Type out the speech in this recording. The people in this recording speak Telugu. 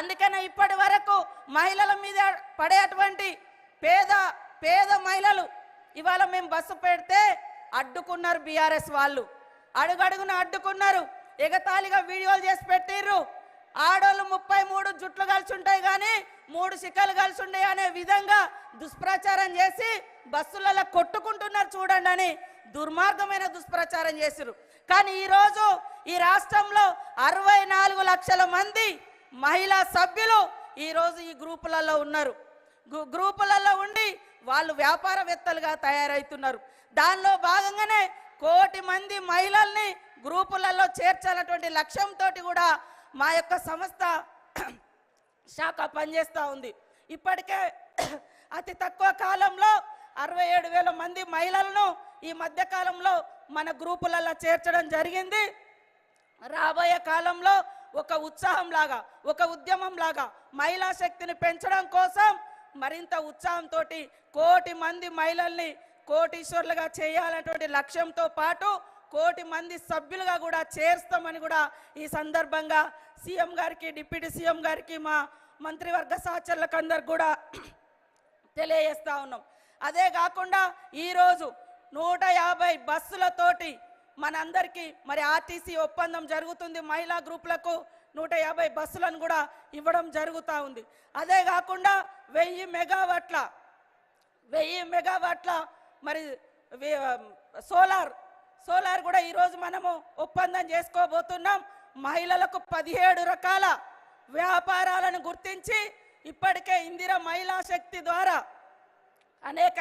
అందుకనే ఇప్పటి వరకు మహిళల మీద పడేటువంటి పేద పేద మహిళలు ఇవాళ మేము బస్సు పెడితే అడ్డుకున్నారు బీఆర్ఎస్ వాళ్ళు. అడుగడుగున అడ్డుకున్నారు. ఎగతాళిగా వీడియోలు చేసి పెట్టిర్రు. ఆడోళ్ళు ముప్పై మూడు జుట్లు కలిసి ఉంటాయి కానీ మూడు సిక్కలు కలిసి ఉండే అనే విధంగా దుష్ప్రచారం చేసి బస్సులలో కొట్టుకుంటున్నారు చూడండి అని దుర్మార్గమైన దుష్ప్రచారం చేసిరు కానీ ఈరోజు ఈ రాష్ట్రంలో అరవై నాలుగు లక్షల మంది మహిళా సభ్యులు ఈరోజు ఈ గ్రూపులలో ఉన్నారు. గ్రూపులలో ఉండి వాళ్ళు వ్యాపారవేత్తలుగా తయారవుతున్నారు దానిలో భాగంగానే కోటి మంది మహిళల్ని గ్రూపులలో చేర్చాలన్నటువంటి లక్ష్యంతో కూడా మా యొక్క సంస్థ శాఖ పనిచేస్తూ ఉంది. ఇప్పటికే అతి తక్కువ కాలంలో అరవై ఏడు వేల మంది మహిళలను ఈ మధ్య కాలంలో మన గ్రూపులలో చేర్చడం జరిగింది. రాబోయే కాలంలో ఒక ఉత్సాహం లాగా ఒక ఉద్యమం లాగా మహిళా శక్తిని పెంచడం కోసం మరింత ఉత్సాహంతో కోటి మంది మహిళల్ని కోటీశ్వర్లుగా చేయాలనేటువంటి లక్ష్యంతో పాటు కోటి మంది సభ్యులుగా కూడా చేర్స్తామని కూడా ఈ సందర్భంగా సీఎం గారికి డిప్యూటీ సీఎం గారికి మా మంత్రివర్గ సహచరులకు అందరు కూడా తెలియజేస్తా ఉన్నాం. అదే కాకుండా ఈరోజు నూట యాభై బస్సులతోటి మనందరికీ మరి ఆర్టీసీ ఒప్పందం జరుగుతుంది. మహిళా గ్రూపులకు నూట యాభై బస్సులను కూడా ఇవ్వడం జరుగుతూ ఉంది. అదే కాకుండా వెయ్యి మెగావాట్ల వెయ్యి మెగావాట్ల మరి సోలార్ సోలార్ కూడా ఈరోజు మనము ఒప్పందం చేసుకోబోతున్నాం. మహిళలకు పదిహేడు రకాల వ్యాపారాలను గుర్తించి ఇప్పటికే ఇందిర మహిళా శక్తి ద్వారా అనేక